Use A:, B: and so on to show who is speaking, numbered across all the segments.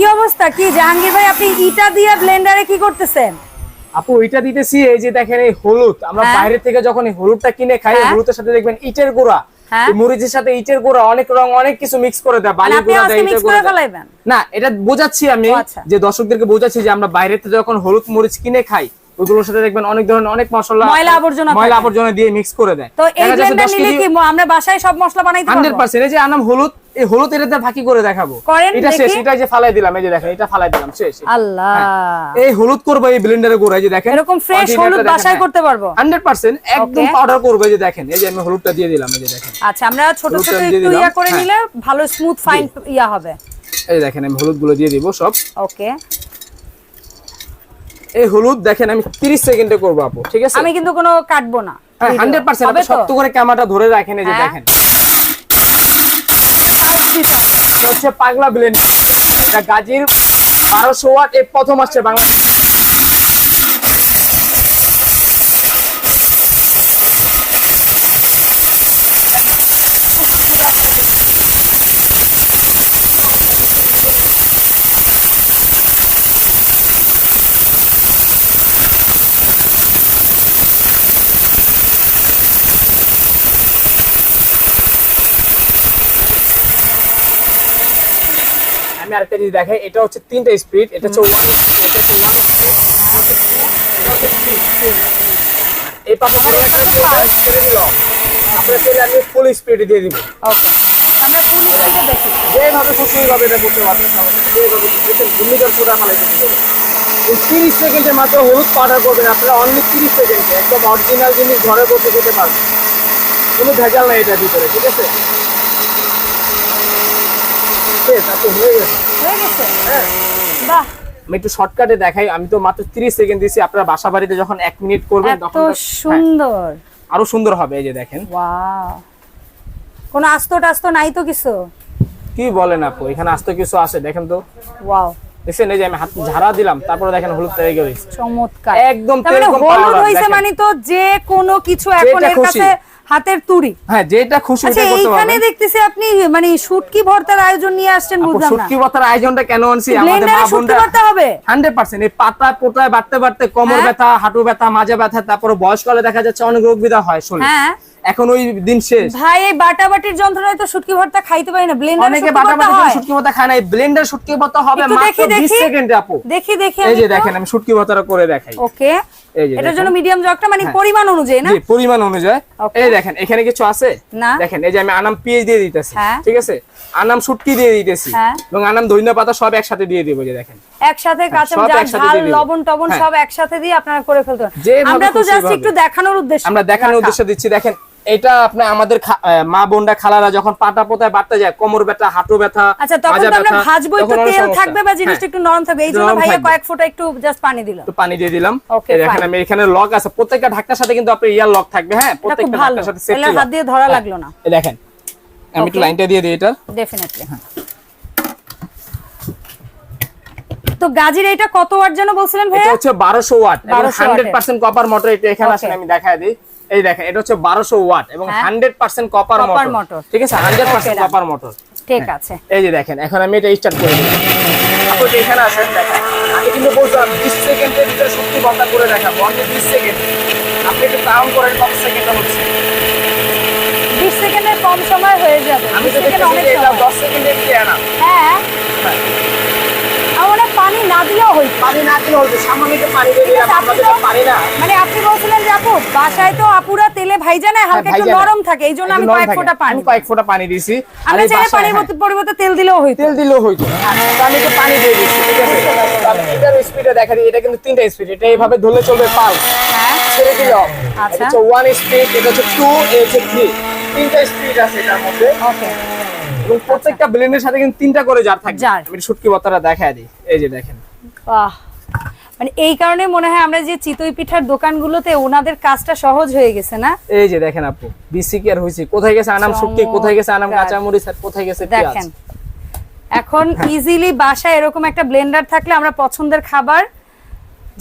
A: কি অবস্থা কি জাহাঙ্গীর ভাই আপনি ইটা দিয়ে ব্লেন্ডারে কি করতেছেন
B: আপু এটা দিতেছি এই যে দেখেন এই হলুদ আমরা হ্যাঁ। বাইরে থেকে যখন এই হলুদটা কিনে খাই হ্যাঁ। হলুদের সাথে দেখবেন ইটের গোড়া হ্যাঁ। মরিচের সাথে ইটের গোড়া অনেক রং অনেক কিছু মিক্স করে দেয়
A: বালি মানে গোড়া দেয় ইটের গোড়া
B: না এটা বোঝাচ্ছি আমি আচ্ছা। যে দর্শকদেরকে বোঝাচ্ছি যে আমরা বাইরে থেকে যখন হলুদ মরিচ কিনে খাই ওইগুলোর সাথে দেখবেন অনেক ধরনের অনেক মশলা ময়লা আবর্জনা ময়লা আবর্জনা দিয়ে মিক্স করে দেয়
A: তো এই ব্লেন্ডার নিলে কি আমরা বাসায় সব মশলা বানাই দিতে
B: পারবো 100% এই যে আনাম হলুদ এই হলুদ এর এটাতে ফাঁকি করে দেখাবো এটা শেষ এটা যে ফালাই দিলাম এই যে দেখেন এটা ফালাই দিলাম শেষ
A: আল্লাহ হ্যাঁ।
B: এই হলুদ করব এই ব্লেন্ডারে করে এই যে দেখেন
A: এরকম ফ্রেশ হলুদ বাসায় হ্যাঁ। করতে পারবো
B: 100% একদম পাউডার করব এই যে দেখেন এই যে আমি হলুদটা দিয়ে দিলাম এই যে দেখেন
A: আচ্ছা আমরা ছোট ছোট একটু ইয়া করে হ্যাঁ। নিলে ভালো স্মুথ ফাইন ইয়া হবে
B: এই দেখেন আমি হলুদ গুলো দিয়ে দিব সব ওকে এই হলুদ দেখেন আমি 30 সেকেন্ডে করব আপু ঠিক আছে
A: আমি কিন্তু কোনো কাটবো না
B: 100% হ্যাঁ, আপনি শক্ত করে ক্যামেরাটা ধরে রাখেন এই যে হ্যাঁ। দেখেন হচ্ছে পাগলা ব্লেন্ডার এটা গাজীর 1200 ওয়াট এর প্রথম আসছে বাংলাদেশ আমি আরেকটা জিনিস দেখাই এটা হচ্ছে তিনটা স্পিড এটা হচ্ছে ওয়ান এটা হচ্ছে ওয়ান এই পাপা ছেড়ে দিল আমি ফুল স্পিডে দিয়ে দিব
A: ওকে আমরা ফুল
B: স্পিডে দেখি এটা করতে তিরিশ সেকেন্ডের মাত্র হলুদ করবেন আপনারা অনলি তিরিশ সেকেন্ডে একদম অরিজিনাল জিনিস ঘরে বসে খেতে পারবেন কোনো ভেজাল নাই এটার ভিতরে ঠিক আছে
A: শর্টকাটে
B: দেখাই আমি তো মাত্র 30 সেকেন্ড দিয়েছি আপনার বাসা বাড়িতে যখন এক মিনিট করবেন
A: তখন হ্যাঁ, সুন্দর
B: আরো সুন্দর হবে এই যে দেখেন
A: ওয়াও কোনো আস্ত টাস্ত নাই তো কিছু
B: কি বলেন আপু এখানে আস্ত কিছু আছে দেখেন তো ওয়াও দেখছেন এই যে আমি হাত ঝাড়া দিলাম তারপরে দেখেন হলুদ চমৎকার একদম মানে হলুদ
A: মানে তো যে কোনো কিছু এখন এর কাছে হাতের তুড়ি
B: হ্যাঁ যেটা খুশি
A: আচ্ছা, দেখতেছি আপনি মানে শুটকি ভর্তার আয়োজন নিয়ে আসছেন
B: ভর্তার আয়োজনটা কেন
A: আমাদের হবে
B: বাড়তে বাড়তে কোমর হ্যাঁ। ব্যথা হাঁটু ব্যথা মাজা ব্যথা তারপর বয়সকালে দেখা যাচ্ছে অনেক রোগ বিধা হয় এখন ওই দিন শেষ
A: ভাই এই বাটাবাটির যন্ত্রণায় তো শুটকি ভর্তা খাইতে পারি না ব্লেন্ডার অনেকে বাটাবাটির
B: শুটকি ভর্তা খায় না এই ব্লেন্ডার শুটকি ভর্তা হবে মাত্র 20 সেকেন্ডে আপু দেখি দেখি এই যে দেখেন আমি শুটকি ভর্তাটা করে দেখাই
A: ওকে এই যে এটার জন্য মিডিয়াম জগটা মানে হ্যাঁ। পরিমাণ অনুযায়ী না জি
B: পরিমাণ অনুযায়ী এই দেখেন এখানে কিছু আছে না দেখেন এই যে আমি আনাম পিএইচ দিয়ে দিতেছি হ্যাঁ। ঠিক আছে আনাম শুটকি দিয়ে দিতেছি হ্যাঁ। এবং আনাম ধনিয়া পাতা সব একসাথে দিয়ে দিব যে দেখেন
A: একসাথে কাঁচা ঝাল লবণ টবণ সব একসাথে দিয়ে আপনারা করে ফেলতে আমরা তো জাস্ট একটু দেখানোর উদ্দেশ্যে
B: আমরা দেখানোর উদ্দেশ্যে দিচ্ছি দেখেন এটা আপনার আমাদের মা বোনরা খালারা যখন পাটা পোতায় বাড়তে যায় কোমর ব্যথা হাঁটু ব্যথা আচ্ছা, বারোশো হ্যাঁ, হ্যাঁ? ধরা হ্যাঁ। লাগলো না দেখেন আমি একটু লাইনটা দিয়ে দিই এটা
A: তো এটা কত ওয়াট যেন বলছিলেন
B: কপার মোটর এটা এখানে আসেন আমি দেখা দিই এই দেখেন এটা হচ্ছে 1200 ওয়াট এবং 100% কপার মোটর ঠিক আছে 100% কপার মোটর ঠিক হ্যাঁ। আছে এই যে দেখেন এখন আমি এটা স্টার্ট করে দিই আপনি এখানে আসেন দেখেন আমি কিন্তু বলছিলাম 20 সেকেন্ডের ভিতরে শক্তি বন্ধ করে দেখাবো আমি 20 সেকেন্ড আপনি একটু কাউন্ট করেন কত সেকেন্ডে হচ্ছে
A: 20 সেকেন্ডের কম সময় হয়ে যাবে
B: আমি সেকেন্ড অনেক সময় 10 সেকেন্ডের কি আনা
A: হ্যাঁ, হ্যাঁ। পানি না দিলেও হইতো
B: পানি না দিলে হইতো সামান্য একটু পানি দিলে দিলাম আমরা তো পারি না
A: মানে আপনি বলছিলেন যে আপু বাসায় তো আপুরা তেলে ভাই না হালকা হ্যাঁ, একটু নরম থাকে এইজন্য আমি কয়েক ফোঁটা পানি
B: কয়েক ফোঁটা পানি দিছি
A: আমি চাইলে পানির হ্যাঁ। পরিবর্তে তেল দিলেও হইতো
B: তেল দিলেও হইতো আমি তো পানি দিয়ে দিছি ঠিক আছে এটার স্পিডে দেখা দিই এটা কিন্তু তিনটা স্পিড এটা এইভাবে ধরলে চলবে পাল হ্যাঁ ছেড়ে দিও আচ্ছা এটা হচ্ছে ওয়ান স্পিড এটা হচ্ছে টু এটা হচ্ছে থ্রি তিনটা স্পিড আছে এটার মধ্যে ওকে এবং প্রত্যেকটা ব্লেন্ডের আচ্ছা। সাথে কিন্তু তিনটা করে জার থাকে আমি শুটকি বত্তাটা দেখায় দিই এই যে দেখেন
A: বাহ মানে এই কারণে মনে হয় আমরা যে চিতই পিঠার দোকানগুলোতে ওনাদের কাজটা সহজ হয়ে গেছে না
B: এই যে দেখেন আপু আর হইছে কোথায় গেছে আনাম শুটকি কোথায় গেছে আনাম কোথায় গেছে দেখেন
A: এখন ইজিলি হ্যাঁ। বাসায় এরকম একটা ব্লেন্ডার থাকলে আমরা পছন্দের খাবার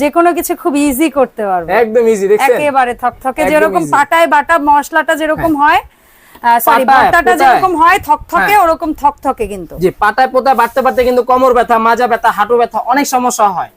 A: যে কোনো কিছু খুব ইজি করতে পারবো
B: একদম ইজি দেখছেন
A: একেবারে থকথকে যেরকম পাটায় বাটা মশলাটা যেরকম হ্যাঁ। হয় সরি ভর্তাটা যেরকম হয় থকথকে হ্যাঁ। ওরকম থকথকে কিন্তু
B: জি পাতায় পোতা বাড়তে বাড়তে কিন্তু কোমর ব্যথা মাজা ব্যথা হাঁটু ব্যথা অনেক সমস্যা হয়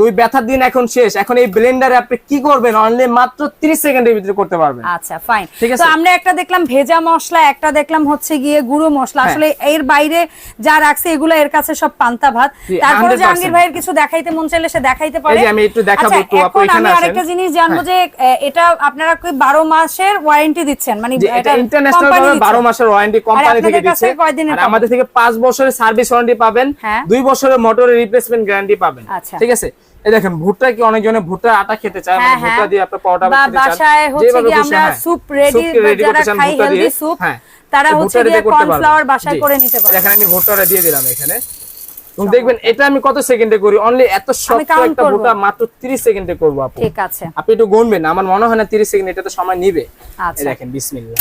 B: দুই ব্যথার দিন এখন শেষ এখন এই ব্লেন্ডারে আপনি কি করবেন অনলি মাত্র 30 সেকেন্ডের ভিতরে করতে পারবেন
A: আচ্ছা ফাইন তো আমরা একটা দেখলাম ভেজা মশলা একটা দেখলাম হচ্ছে গিয়ে গুঁড়ো মশলা হ্যাঁ। আসলে এর বাইরে যা রাখছে এগুলো এর কাছে সব পান্তা ভাত তারপরে যে আঙ্গির ভাইয়ের কিছু দেখাইতে মন চাইলে সে দেখাইতে পারে এই
B: যে আমি একটু আচ্ছা, দেখাবো একটু আপু এখানে আছেন আমি আরেকটা
A: জিনিস জানবো হ্যাঁ। যে এটা আপনারা কি 12 মাসের ওয়ারেন্টি দিচ্ছেন মানে
B: এটা ইন্টারন্যাশনাল ভাবে 12 মাসের ওয়ারেন্টি কোম্পানি থেকে দিচ্ছে আর আমাদের থেকে 5 বছরের সার্ভিস ওয়ারেন্টি পাবেন 2 হ্যাঁ। বছরের মোটরের রিপ্লেসমেন্ট গ্যারান্টি পাবেন আচ্ছা। ঠিক আছে আছে এই দেখেন ভুট্টা কি অনেকজনে ভুট্টা আটা খেতে চায় হ্যাঁ, মানে ভুট্টা হ্যাঁ। দিয়ে আপনার পরোটা
A: চান হচ্ছে আমরা স্যুপ হ্যাঁ। রেডি যারা খাই হেলদি স্যুপ তারা হচ্ছে কর্নফ্লাওয়ার করে নিতে পারে
B: দেখেন আমি ভুট্টাটা দিয়ে দিলাম এখানে তুমি দেখবেন এটা আমি কত সেকেন্ডে করি অনলি এত শক্ত একটা ভুট্টা মাত্র 30 সেকেন্ডে করব আপু ঠিক আছে আপনি একটু গুনবেন আমার মনে হয় না 30 সেকেন্ড এটা তো সময় নেবে আচ্ছা দেখেন বিসমিল্লাহ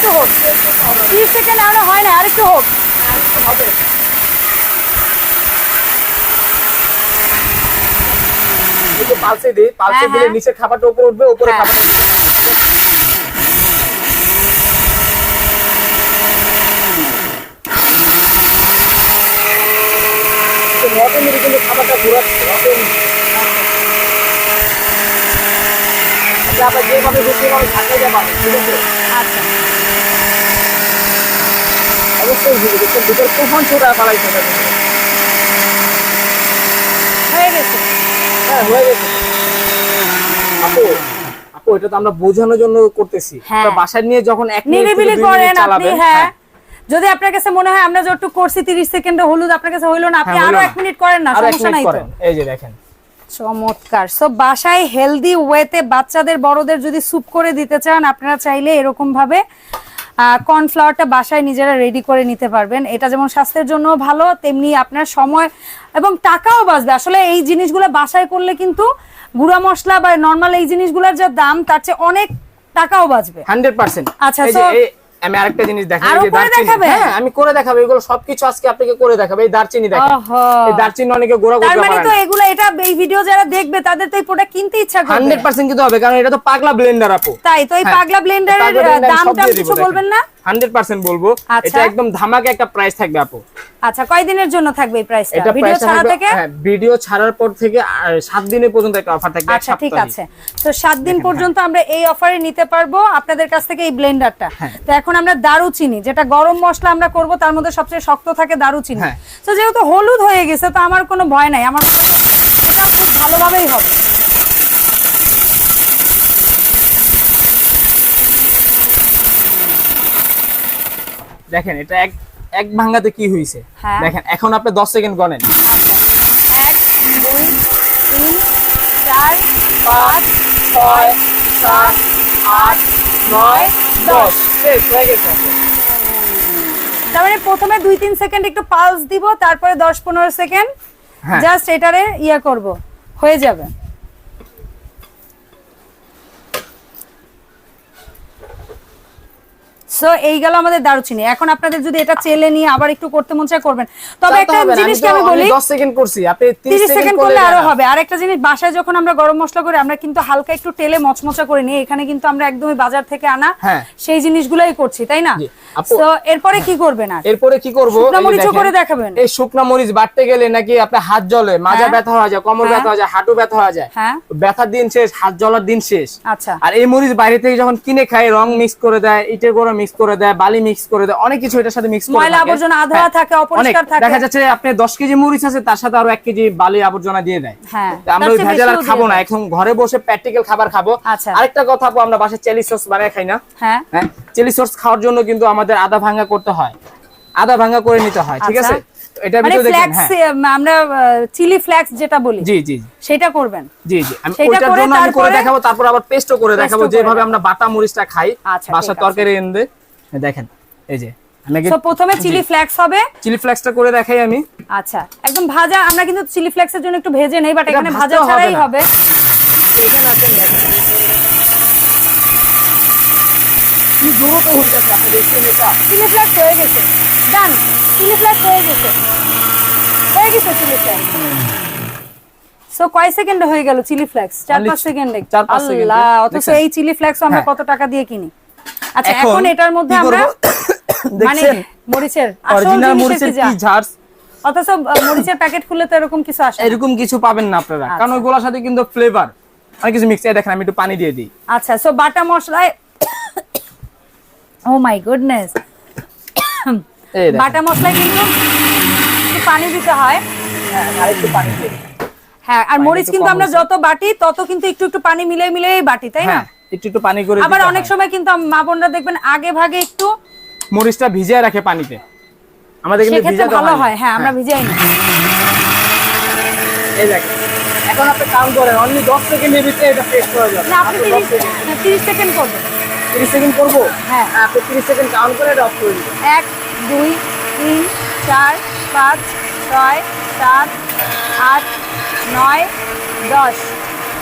A: একটু হোক তিরিশ সেকেন্ড এখনো হয় না আর একটু হোক হ্যাঁ,
B: হ্যাঁ। খাবারটা ঘোরাচ্ছে হ্যাঁ। অটোমেটিক আবার যেভাবে ঢুকিয়ে ভাবে থাকতে যাবে ঠিক আছে আচ্ছা। হ্যাঁ, এটা তো আমরা বোঝানোর জন্য করতেছি হ্যাঁ। বাসায় নিয়ে যখন এক হ্যাঁ।
A: যদি আপনার কাছে মনে হয় আমরা যতটুকু করছি তিরিশ সেকেন্ড হলুদ আপনার কাছে হইলো না আপনি আরো এক মিনিট করেন না সমস্যা নাই তো এই যে দেখেন চমৎকার সো বাসায় হেলদি ওয়েতে বাচ্চাদের বড়দের যদি স্যুপ করে দিতে চান আপনারা চাইলে এরকম ভাবে কর্নফ্লাওয়ারটা বাসায় নিজেরা রেডি করে নিতে পারবেন এটা যেমন স্বাস্থ্যের জন্য ভালো তেমনি আপনার সময় এবং টাকাও বাঁচবে আসলে এই জিনিসগুলো বাসায় করলে কিন্তু গুঁড়া মশলা বা নর্মাল এই জিনিসগুলোর যা দাম তার চেয়ে অনেক টাকাও বাঁচবে হান্ড্রেড পার্সেন্ট আচ্ছা
B: আমি আরেকটা জিনিস হ্যাঁ, আমি করে দেখাবো এগুলো সবকিছু আজকে আপনাকে করে দেখাবো এই দারচিনি দেখেন দারচিনি অনেকে গোড়া গোড়া মানে
A: এগুলো এটা এই ভিডিও যারা দেখবে তাদের তো এই প্রোডাক্ট কিনতে ইচ্ছা
B: করবে পার্সেন্ট কিন্তু হবে কারণ এটা তো পাগলা ব্লেন্ডার আপু
A: তাই তো এই হ্যাঁ, পাগলা ব্লেন্ডারের দামটা কিছু বলবেন না
B: হান্ড্রেড বলবো আচ্ছা। এটা একদম ধামাকে একটা প্রাইস থাকবে আপু
A: আচ্ছা কয়দিনের জন্য থাকবে এই প্রাইসটা
B: ভিডিও ছাড়া থেকে হ্যাঁ, ভিডিও ছাড়ার পর থেকে 7 পর্যন্ত একটা অফার থাকবে
A: আচ্ছা ঠিক আছে তো 7 দিন পর্যন্ত হ্যাঁ। আমরা এই অফারে নিতে পারবো আপনাদের কাছ থেকে এই ব্লেন্ডারটা হ্যাঁ। তো এখন আমরা দারুচিনি যেটা গরম মশলা আমরা করব তার মধ্যে সবচেয়ে শক্ত থাকে দারুচিনি তো যেহেতু হলুদ হয়ে গেছে তো আমার কোনো ভয় নাই আমার এটা খুব ভালোভাবেই হবে
B: দেখেন এটা এক এক ভাঙ্গাতে কি হয়েছে হ্যাঁ। দেখেন এখন আপনি দশ সেকেন্ড গণেন
A: এক দুই তিন চার পাঁচ ছয় সাত আট নয় দশ হয়ে গেছে তার মানে প্রথমে দুই তিন সেকেন্ড একটু পালস দিব তারপরে দশ পনেরো সেকেন্ড জাস্ট হ্যাঁ। এটারে ইয়ে করব হয়ে যাবে সো এই গেল আমাদের দারুচিনি এখন আপনাদের যদি এটা চেলে নিয়ে আবার একটু করতে মন চায় করবেন তবে একটা জিনিস কি আমি বলি
B: 10 সেকেন্ড করছি আপনি 30 সেকেন্ড করলে আরো হবে
A: আর একটা জিনিস বাসায় যখন আমরা গরম মশলা করি আমরা কিন্তু হালকা একটু তেলে মচমচা করে নিই এখানে কিন্তু আমরা একদমই বাজার থেকে আনা হ্যাঁ। সেই জিনিসগুলাই করছি তাই না সো এরপরে কি করবেন আর
B: এরপরে কি করব
A: শুকনা মরিচ করে দেখাবেন
B: এই শুকনা মরিচ বাটতে গেলে নাকি আপনার হাত জ্বলে মাজা হ্যাঁ। ব্যথা হয় যায় কোমর হ্যাঁ। ব্যথা হয় যায় হাঁটু ব্যথা হয় যায় হ্যাঁ ব্যথার দিন শেষ হাত জ্বলার দিন শেষ আচ্ছা আর এই মরিচ বাইরে থেকে যখন কিনে খায় রং মিক্স করে দেয় এটা গরম মিক্স করে দেয় বালি মিক্স করে দেয় অনেক কিছু এটার সাথে মিক্স করে
A: ময়লা আবর্জনা আধা হ্যাঁ, থাকে অপরিষ্কার থাকে
B: দেখা যাচ্ছে আপনি 10 কেজি মরিচ আছে তার সাথে আরো 1 কেজি বালি আবর্জনা দিয়ে দেয় হ্যাঁ আমরা ওই ভেজাল খাবো না এখন ঘরে বসে প্র্যাকটিক্যাল খাবার খাবো আচ্ছা। আরেকটা কথা আমরা বাসায় চিলি সস বানায় খাই না হ্যাঁ হ্যাঁ চিলি সস খাওয়ার জন্য কিন্তু আমাদের আধা ভাঙা করতে হয় আধা ভাঙা করে নিতে হয় ঠিক আচ্ছা। আছে
A: এটার মানে ভিতরে দেখেন হ্যাঁ। আমরা চিলি ফ্ল্যাক্স যেটা বলি জি জি সেটা করবেন
B: জি জি আমি ওটার জন্য আমি করে দেখাবো তারপর আবার পেস্টও করে দেখাবো যেভাবে আমরা বাটা মরিচটা খাই আচ্ছা, বাসা তরকারি এনে দেখেন এই যে
A: প্রথমে চিলি ফ্ল্যাক্স হবে
B: চিলি ফ্ল্যাক্সটা করে দেখাই আমি
A: আচ্ছা একদম ভাজা আমরা কিন্তু চিলি ফ্ল্যাক্সের জন্য একটু ভেজে নেই বাট এখানে ভাজা ছাড়াই হবে এখানে আছেন দেখেন চিলি ফ্ল্যাক্স হয়ে গেছে ডান চিলি ফ্লেক্স হয়ে গেছে হয়ে গেছে চিলি ফ্লেক্স সো কয় সেকেন্ডে হয়ে গেল চিলি ফ্লেক্স চার পাঁচ সেকেন্ডে আল্লাহ অথচ এই চিলি ফ্লেক্স আমরা হ্যাঁ। কত টাকা দিয়ে কিনি আচ্ছা এখন এটার মধ্যে আমরা মানে মরিচের
B: অরিজিনাল মরিচের কি ঝাড়স
A: অথচ মরিচের প্যাকেট খুলে তো এরকম কিছু আসে
B: এরকম কিছু পাবেন না আপনারা আচ্ছা। কারণ ওইগুলোর সাথে কিন্তু ফ্লেভার অনেক কিছু মিক্স দেখেন আমি একটু পানি দিয়ে দিই
A: আচ্ছা সো বাটা মশলায় ও মাই গুডনেস বাটা মশলায় কিন্তু পানি দিতে হয় হ্যাঁ, হ্যাঁ আর মরিচ কিন্তু আমরা যত বাটি তত কিন্তু একটু একটু পানি মিলে মিলে বাটি তাই না হ্যাঁ,
B: একটু একটু পানি করে
A: আবার অনেক সময় কিন্তু আগে ভাগে একটু
B: মরিচটা ভিজিয়ে রাখে পানিতে
A: আমাদের কিন্তু ভালো হয় হ্যাঁ আমরা হ্যাঁ। ভিজাই না
B: এখন আপনি করেন অনলি 10 সেকেন্ডের সেকেন্ড করবেন 30 সেকেন্ড করব হ্যাঁ আপনি সেকেন্ড কাউন্ট করে এটা অফ
A: এক দুই তিন চার পাঁচ ছয় সাত আট নয় দশ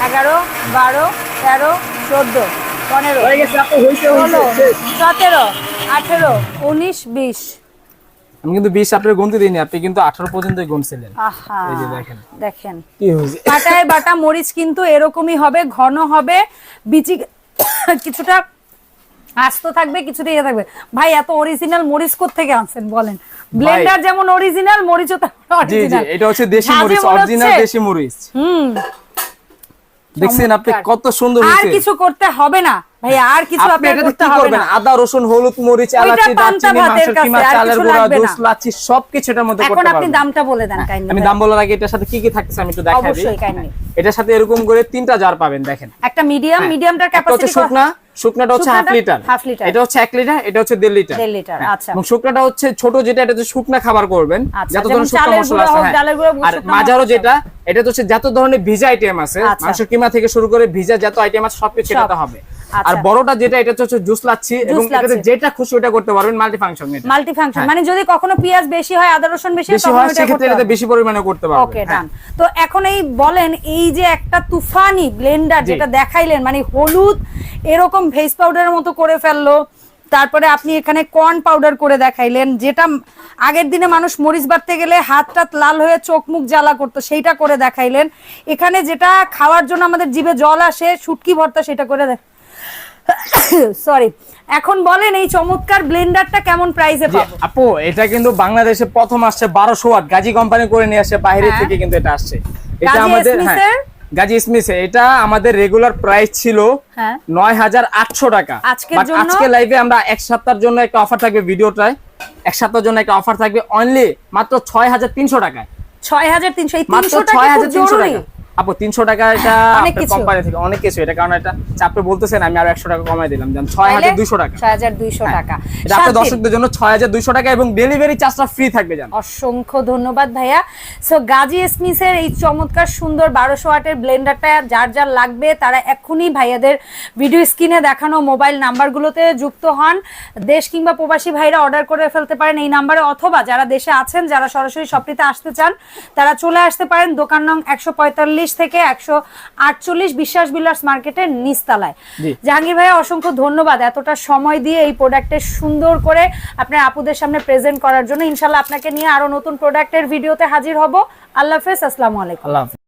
A: এগারো বারো তেরো চোদ্দো পনেরো ষোলো সতেরো আঠেরো উনিশ বিশ
B: আমি কিন্তু বিশ আপনার গুনতে দিইনি আপনি কিন্তু আঠারো পর্যন্ত গুনছিলেন
A: দেখেন পাটায় বাটা মরিচ কিন্তু এরকমই হবে ঘন হবে বিচি কিছুটা ঘাস থাকবে কিছুতেই ইয়ে থাকবে ভাই এত অরিজিনাল মরিচ থেকে আনছেন বলেন ব্লেন্ডার যেমন অরিজিনাল মরিচও তেমন অরিজিনাল
B: এটা হচ্ছে দেশি মরিচ অরিজিনাল দেশি মরিচ হুম দেখছেন আপনি কত সুন্দর হয়েছে
A: আর কিছু করতে হবে না ভাই হ্যাঁ, আর কিছু আপনি এটা করতে হবে না
B: আদা রসুন হলুদ মরিচ এলাচি দারচিনি মাছের কিমা চালের গুঁড়া দুধ লাচ্ছি সবকিছু এটার মধ্যে
A: করতে পারবেন এখন আপনি দামটা বলে দেন হ্যাঁ, কাইন্ডলি
B: আমি দাম বলার আগে এটার সাথে কি কি থাকছে আমি একটু দেখাই অবশ্যই কাইন্ডলি এটার সাথে এরকম করে তিনটা জার পাবেন দেখেন
A: একটা মিডিয়াম মিডিয়ামটার ক্যাপাসিটি
B: কত শুকনা শুকনাটা হচ্ছে হাফ লিটার এটা হচ্ছে এক লিটার এটা হচ্ছে দেড় লিটার হ্যাঁ। আচ্ছা শুকনাটা হচ্ছে ছোট যেটা এটা হচ্ছে শুকনা খাবার করবেন আচ্ছা, যত ধরনের শুকনা মশলা আছে হ্যাঁ। মাজারও যেটা এটা তো যত ধরনের ভিজা আইটেম আছে আচ্ছা। মাংস কিমা থেকে শুরু করে ভিজা যত আইটেম আছে সবকিছু সেটাতে হবে আচ্ছা। আর বড়টা যেটা এটা হচ্ছে জুস লাচ্ছি এবং এটাতে যেটা খুশি ওটা করতে পারবেন মাল্টি ফাংশন এটা
A: মাল্টি হ্যাঁ। ফাংশন মানে যদি কখনো পেঁয়াজ বেশি হয় আদা রসুন বেশি হয় তখন এটা করতে এটাতে বেশি পরিমাণে করতে পারবেন ওকে ডান হ্যাঁ। তো এখন এই বলেন এই যে একটা তুফানি ব্লেন্ডার যেটা দেখাইলেন মানে হলুদ এরকম ভেজ পাউডারের মতো করে ফেললো তারপরে আপনি এখানে কর্ন পাউডার করে দেখাইলেন যেটা আগের দিনে মানুষ মরিচ বাড়তে গেলে হাত টাত লাল হয়ে চোখ মুখ জ্বালা করতো সেইটা করে দেখাইলেন এখানে যেটা খাওয়ার জন্য আমাদের জিভে জল আসে শুটকি ভর্তা সেটা করে দেখ সরি এখন বলেন এই চমৎকার ব্লেন্ডারটা কেমন প্রাইসে পাবো
B: আপু এটা কিন্তু বাংলাদেশে প্রথম আসছে 1200 ওয়াট গাজী কোম্পানি করে নিয়ে আসে বাইরে হ্যাঁ। থেকে কিন্তু এটা আসছে এটা আমাদের হ্যাঁ গাজী ইসমিস এটা আমাদের রেগুলার প্রাইস ছিল হ্যাঁ। নয় হাজার আটশো টাকা আজকে লাইভে আমরা এক সপ্তাহের জন্য একটা অফার থাকবে ভিডিওটায় এক সপ্তাহের জন্য একটা অফার থাকবে অনলি মাত্র ছয় হাজার তিনশো টাকায়
A: ছয় হাজার তিনশো ছয় হাজার তিনশো টাকা
B: আপু তিনশো টাকা এটা কোম্পানি থেকে অনেক কিছু এটা কারণ এটা আপনি বলতেছেন আমি আরো একশো টাকা কমাই দিলাম যেমন ছয় হাজার দুইশো টাকা
A: ছয় হাজার দুইশো হ্যাঁ। টাকা
B: এটা আপনার দর্শকদের জন্য ছয় হাজার দুইশো টাকা এবং ডেলিভারি চার্জটা ফ্রি থাকবে জান
A: অসংখ্য ধন্যবাদ ভাইয়া সো গাজী এসমিসের এই চমৎকার সুন্দর বারোশো ওয়াটের ব্লেন্ডারটা যার যার লাগবে তারা এখনই ভাইয়াদের ভিডিও স্ক্রিনে দেখানো মোবাইল নাম্বারগুলোতে যুক্ত হন দেশ কিংবা প্রবাসী ভাইরা অর্ডার করে ফেলতে পারেন এই নাম্বারে অথবা যারা দেশে আছেন যারা সরাসরি শপটিতে আসতে চান তারা চলে আসতে পারেন দোকান নং একশো পঁয়তাল্লিশ চল্লিশ থেকে একশো আটচল্লিশ বিশ্বাস বিলাস মার্কেটের নিস্তালায় জাহাঙ্গীর ভাইয়া অসংখ্য ধন্যবাদ এতটা সময় দিয়ে এই প্রোডাক্টের সুন্দর করে আপনার আপুদের সামনে প্রেজেন্ট করার জন্য ইনশাল্লাহ আপনাকে নিয়ে আরো নতুন প্রোডাক্টের ভিডিওতে হাজির হব আল্লাহ হাফেজ আসসালামু আলাইকুম